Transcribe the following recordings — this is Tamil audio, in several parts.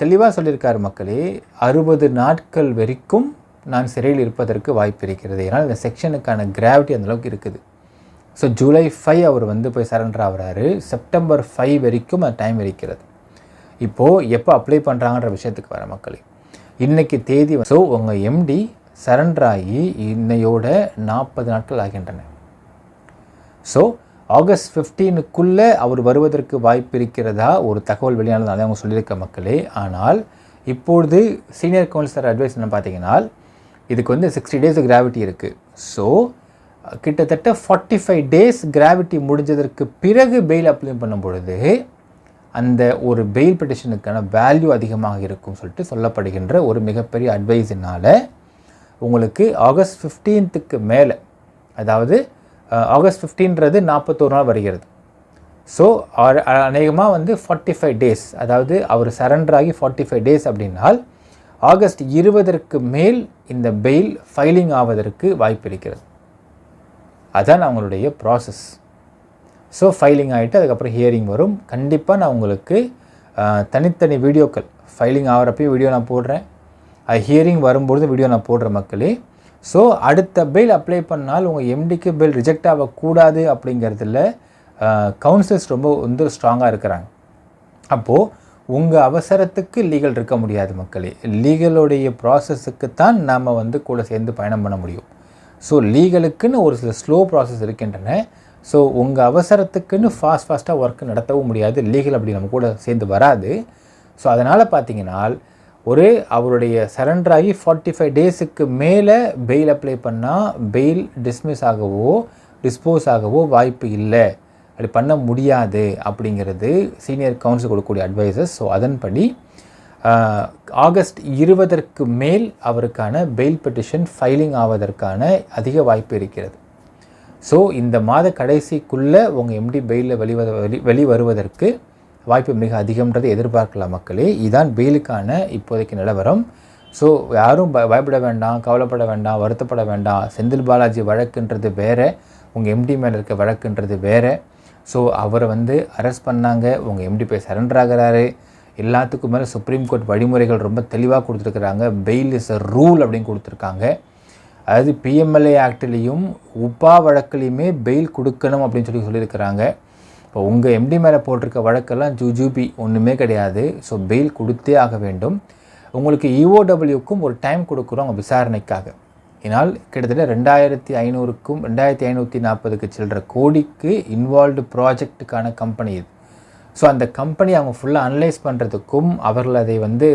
தெளிவாக சொல்லியிருக்கார் மக்களே அறுபது நாட்கள் வரைக்கும் நான் சிறையில் இருப்பதற்கு வாய்ப்பு இருக்கிறது. ஏன்னால் இந்த செக்ஷனுக்கான கிராவிட்டி அந்தளவுக்கு இருக்குது. ஸோ ஜூலை ஃபைவ் அவர் வந்து போய் சரண்டர் ஆகிறாரு. செப்டம்பர் ஃபைவ் வரைக்கும் அந்த டைம் இருக்கிறது. இப்போது எப்போ அப்ளை பண்ணுறாங்கன்ற விஷயத்துக்கு வர மக்களே இன்றைக்கி தேதி ஸோ உங்கள் எம்டி சரண்டர் ஆகி இன்னையோட நாற்பது நாட்கள் ஆகின்றன. ஸோ ஆகஸ்ட் ஃபிஃப்டீனுக்குள்ளே அவர் வருவதற்கு வாய்ப்பு இருக்கிறதா ஒரு தகவல் வெளியானதாலே அவங்க சொல்லியிருக்க மக்களே. ஆனால் இப்பொழுது சீனியர் கவுன்சிலர் அட்வைஸ் என்ன பார்த்தீங்கன்னா இதுக்கு வந்து சிக்ஸ்டி டேஸ் கிராவிட்டி இருக்குது ஸோ கிட்டத்தட்ட ஃபார்ட்டி ஃபைவ் டேஸ் கிராவிட்டி முடிஞ்சதற்கு பிறகு பெயில் அப்ளை பண்ணும் பொழுது அந்த ஒரு பெயில் பெட்டிஷனுக்கான வேல்யூ அதிகமாக இருக்கும் சொல்லிட்டு சொல்லப்படுகின்ற ஒரு மிகப்பெரிய அட்வைஸினால் உங்களுக்கு ஆகஸ்ட் ஃபிஃப்டீன்த்துக்கு மேலே அதாவது ஆகஸ்ட் ஃபிஃப்டீன்றது நாற்பத்தோரு நாள் வருகிறது. ஸோ அநேகமாக வந்து ஃபார்ட்டி ஃபைவ் டேஸ் அதாவது அவர் சரண்டர் ஆகி ஃபார்ட்டி ஃபைவ் டேஸ் அப்படின்னால் ஆகஸ்ட் இருபதற்கு மேல் இந்த பெயில் ஃபைலிங் ஆவதற்கு வாய்ப்பு இருக்கிறது. அதான் அவங்களுடைய ப்ராசஸ் ஸோ ஃபைலிங் ஆகிட்டு அதுக்கப்புறம் ஹியரிங் வரும். கண்டிப்பாக நான் உங்களுக்கு தனித்தனி வீடியோக்கள் ஃபைலிங் ஆகிறப்பையும் வீடியோ நான் போடுறேன். அது ஹியரிங் வரும்பொழுது வீடியோ நான் போடுற மக்களே ஸோ அடுத்த பெயில் அப்ளை பண்ணால் உங்கள் எம்டிக்கு பெயில் ரிஜெக்ட் ஆகக்கூடாது அப்படிங்கிறதுல கவுன்சில்ஸ் ரொம்ப வந்து ஸ்ட்ராங்காக இருக்கிறாங்க. அப்போது உங்கள் அவசரத்துக்கு லீகல் இருக்க முடியாது மக்களே. லீகலுடைய ப்ராசஸுக்கு தான் நாம் வந்து கூட சேர்ந்து பயணம் பண்ண முடியும். ஸோ லீகலுக்குன்னு ஒரு சில ஸ்லோ ப்ராசஸ் இருக்கின்றன. ஸோ உங்கள் அவசரத்துக்குன்னு ஃபாஸ்ட் ஃபாஸ்ட்டாக ஒர்க் நடத்தவும் முடியாது. லீகல் அப்படி நம்ம கூட சேர்ந்து வராது. ஸோ அதனால் பார்த்தீங்கன்னா ஒரு அவருடைய சரண்டர் ஆகி ஃபார்ட்டி ஃபைவ் டேஸுக்கு மேலே பெயில் அப்ளை பண்ணால் பெயில் டிஸ்மிஸ் ஆகவோ டிஸ்போஸ் ஆகவோ வாய்ப்பு இல்லை. அப்படி பண்ண முடியாது அப்படிங்கிறது சீனியர் கவுன்சில் கொடுக்கக்கூடிய அட்வைசஸ் ஸோ அதன்படி ஆகஸ்ட் இருபதற்கு மேல் அவருக்கான பெயில் பெட்டிஷன் ஃபைலிங் ஆவதற்கான அதிக வாய்ப்பு இருக்கிறது. ஸோ இந்த மாத கடைசிக்குள்ளே உங்கள் எம்டி பெயிலில் வெளிவத வெளி வெளி வருவதற்கு வாய்ப்பு மிக அதிகம்ன்றதை எதிர்பார்க்கலாம் மக்களே. இதுதான் பெயிலுக்கான இப்போதைக்கு நிலவரம். ஸோ யாரும் ப பயப்பட வேண்டாம் கவலைப்பட வேண்டாம் வருத்தப்பட வேண்டாம். செந்தில் பாலாஜி வழக்குன்றது வேறு உங்கள் எம்டி மேலே இருக்க வழக்குன்றது வேறு. ஸோ அவரை வந்து அரெஸ்ட் பண்ணாங்க. உங்கள் எம்டி போய் சரண்டர் ஆகிறாரு. எல்லாத்துக்கும் மேலே சுப்ரீம் கோர்ட் வழிமுறைகள் ரொம்ப தெளிவாக கொடுத்துருக்குறாங்க. பெயில் இஸ் அ ரூல் அப்படின்னு கொடுத்துருக்காங்க. அதாவது பிஎம்எல்ஏ ஆக்ட்லேயும் உப்பா வழக்குலேயுமே பெயில் கொடுக்கணும் அப்படின்னு சொல்லி சொல்லியிருக்கிறாங்க. இப்போ உங்கள் எம்டி மேலே போட்டிருக்க வழக்கெல்லாம் ஜூஜூபி ஒன்றுமே கிடையாது. ஸோ பெயில் கொடுத்தே ஆக வேண்டும். உங்களுக்கு இஓடபிள்யூக்கும் ஒரு டைம் கொடுக்குறோம் அவங்க விசாரணைக்காக. இதனால் கிட்டத்தட்ட ரெண்டாயிரத்தி ஐநூறுக்கும் ரெண்டாயிரத்தி ஐநூற்றி நாற்பதுக்கு சில்லற கோடிக்கு இன்வால்வ்டு ப்ராஜெக்ட்டுக்கான கம்பெனி இது. ஸோ அந்த கம்பெனி அவங்க ஃபுல்லாக அனலைஸ் பண்ணுறதுக்கும் அவர்கள் அதை வந்து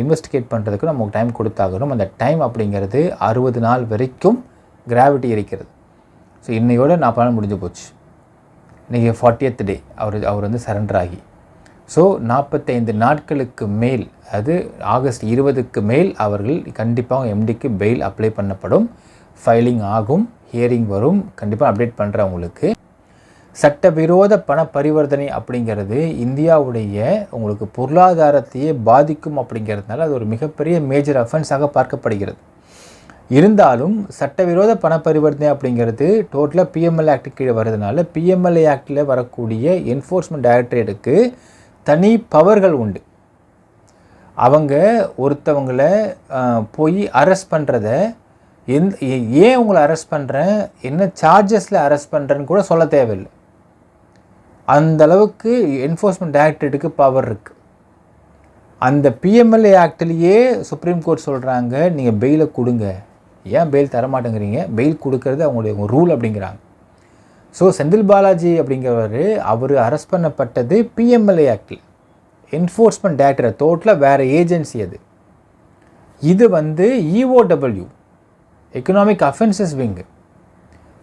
இன்வெஸ்டிகேட் பண்ணுறதுக்கும் நமக்கு டைம் கொடுத்தாகணும். அந்த டைம் அப்படிங்கிறது அறுபது நாள் வரைக்கும் கிராவிட்டி இருக்கிறது. ஸோ இன்னையோட நாற்பது நாள் முடிஞ்சு போச்சு. இன்றைக்கி ஃபார்ட்டியத் டே அவர் அவர் வந்து சரண்டர் ஆகி. ஸோ நாற்பத்தைந்து நாட்களுக்கு மேல் அது ஆகஸ்ட் இருபதுக்கு மேல் அவர்கள் கண்டிப்பாக எம்டிக்கு பெயில் அப்ளை பண்ணப்படும். ஃபைலிங் ஆகும் ஹியரிங் வரும் கண்டிப்பாக அப்டேட் பண்ணுறேன் உங்களுக்கு. சட்டவிரோத பண பரிவர்த்தனை அப்படிங்கிறது இந்தியாவுடைய உங்களுக்கு பொருளாதாரத்தையே பாதிக்கும் அப்படிங்கிறதுனால அது ஒரு மிகப்பெரிய மேஜர் அஃபென்ஸாக பார்க்கப்படுகிறது. இருந்தாலும் சட்டவிரோத பண பரிவர்த்தனை அப்படிங்கிறது டோட்டலாக பிஎம்எல் ஆக்ட் கீழே வர்றதுனால பிஎம்எல்ஏ ஆக்டில் வரக்கூடிய என்ஃபோர்ஸ்மெண்ட் டைரக்டரேட்டுக்கு தனி பவர்கள் உண்டு. அவங்க ஒருத்தவங்களை போய் அரெஸ்ட் பண்ணுறத எந் ஏன் உங்களை அரெஸ்ட் பண்ணுறேன் என்ன சார்ஜஸில் அரெஸ்ட் பண்ணுறேன்னு கூட சொல்ல தேவையில்லை. அந்தளவுக்கு என்ஃபோர்ஸ்மெண்ட் டைரக்டரேட்டுக்கு பவர் இருக்குது அந்த பிஎம்எல்ஏ ஆக்டிலேயே சுப்ரீம் கோர்ட் சொல்கிறாங்க நீங்கள் பெயிலை கொடுங்க. ஏன் பெயில் தரமாட்டேங்கிறீங்க? பெயில் கொடுக்கறது அவங்களுடைய ரூல் அப்படிங்கிறாங்க. ஸோ செந்தில் பாலாஜி அப்படிங்கிறவர் அவர் அரெஸ்ட் பண்ணப்பட்டது பிஎம்எல்ஏ ஆக்டில் என்ஃபோர்ஸ்மெண்ட் டேரக்டரை தோட்டில் வேறு ஏஜென்சி அது. இது வந்து இஓடபிள்யூ எக்கனாமிக் அஃபென்சஸ் விங்கு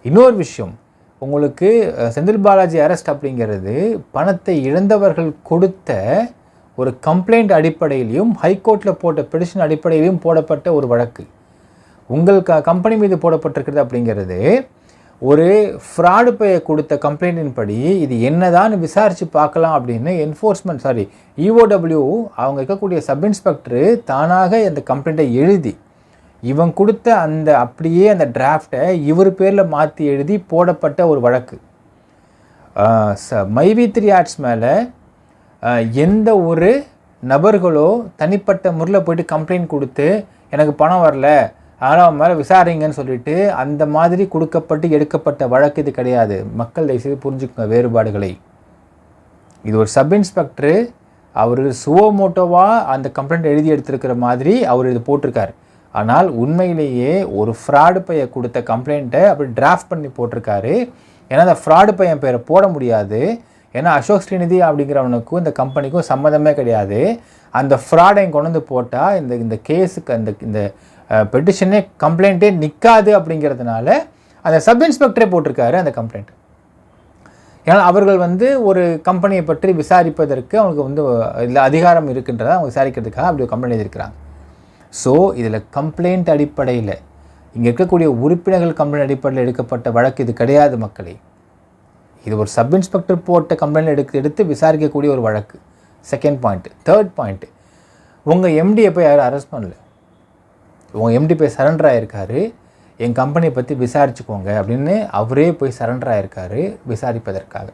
இன்னொரு விஷயம் உங்களுக்கு செந்தில் பாலாஜி அரெஸ்ட் அப்படிங்கிறது பணத்தை இழந்தவர்கள் கொடுத்த ஒரு கம்ப்ளைண்ட் அடிப்படையிலையும் ஹைகோர்ட்டில் போட்ட பெடிஷன் அடிப்படையிலையும் போடப்பட்ட ஒரு வழக்கு. உங்கள் க கம்பெனி மீது போடப்பட்டிருக்கிறது அப்படிங்கிறது ஒரு ஃப்ராடு பே கொடுத்த கம்ப்ளைண்டின் படி இது என்னதான் விசாரித்து பார்க்கலாம் அப்படின்னு என்ஃபோர்ஸ்மெண்ட் சாரி இஓடபிள்யூ அவங்க இருக்கக்கூடிய சப் இன்ஸ்பெக்டரு தானாக அந்த கம்ப்ளைண்ட்டை எழுதி இவன் கொடுத்த அந்த அப்படியே அந்த டிராஃப்டை இவர் பேரில் மாற்றி எழுதி போடப்பட்ட ஒரு வழக்கு. ச மைவி த்ரீ ஆர்ட்ஸ் மேலே எந்த ஒரு நபர்களோ தனிப்பட்ட முறையில் போயிட்டு கம்ப்ளைண்ட் கொடுத்து எனக்கு பணம் வரல ஆனால் அவன் மேலே விசாரிங்கன்னு சொல்லிட்டு அந்த மாதிரி கொடுக்கப்பட்டு எடுக்கப்பட்ட வழக்கு இது கிடையாது. மக்கள் தயவுசெய்து புரிஞ்சுக்கோங்க வேறுபாடுகளை. இது ஒரு சப் இன்ஸ்பெக்டரு அவர் சுவோமோட்டோவாக அந்த கம்ப்ளைண்ட் எழுதி எடுத்திருக்கிற மாதிரி அவர் இது போட்டிருக்காரு. ஆனால் உண்மையிலேயே ஒரு ஃப்ராடு பையன் கொடுத்த கம்ப்ளைண்ட்டை அப்படி டிராஃப்ட் பண்ணி போட்டிருக்காரு. ஏன்னா அந்த ஃப்ராடு பையன் பேரை போட முடியாது. ஏன்னா அசோக் ஸ்ரீநிதி அப்படிங்கிறவனுக்கும் இந்த கம்பெனிக்கும் சம்மந்தமே கிடையாது. அந்த ஃப்ராடை கொண்டு வந்து போட்டால் இந்த இந்த கேஸுக்கு அந்த இந்த பெட்டிஷனே கம்ப்ளைண்ட்டே நிற்காது அப்படிங்கிறதுனால அந்த சப் இன்ஸ்பெக்டரே போட்டிருக்காரு அந்த கம்ப்ளைண்ட் ஏன்னா அவர்கள் வந்து ஒரு கம்பெனியை பற்றி விசாரிப்பதற்கு அவங்களுக்கு வந்து இல்லை அதிகாரம் இருக்குன்றதை அவங்க விசாரிக்கிறதுக்காக அப்படி ஒரு கம்ப்ளைண்ட் எழுதியிருக்கிறாங்க. ஸோ இதில் கம்ப்ளைண்ட் அடிப்படையில் இங்கே இருக்கக்கூடிய உறுப்பினர்கள் கம்ப்ளைண்ட் அடிப்படையில் எடுக்கப்பட்ட வழக்கு இது கிடையாது மக்களே. இது ஒரு சப் இன்ஸ்பெக்டர் போட்ட கம்ப்ளைண்ட் எடுத்து எடுத்து விசாரிக்கக்கூடிய ஒரு வழக்கு. செகண்ட் பாயிண்ட்டு தேர்ட் பாயிண்ட்டு உங்கள் எம்டியை போய் யாரும் அரெஸ்ட் பண்ணல. உங்கள் எம்டி போய் சரண்டர் ஆகிருக்காரு என் கம்பெனியை பற்றி விசாரிச்சுக்கோங்க அப்படின்னு அவரே போய் சரண்டர் ஆகிருக்காரு விசாரிப்பதற்காக.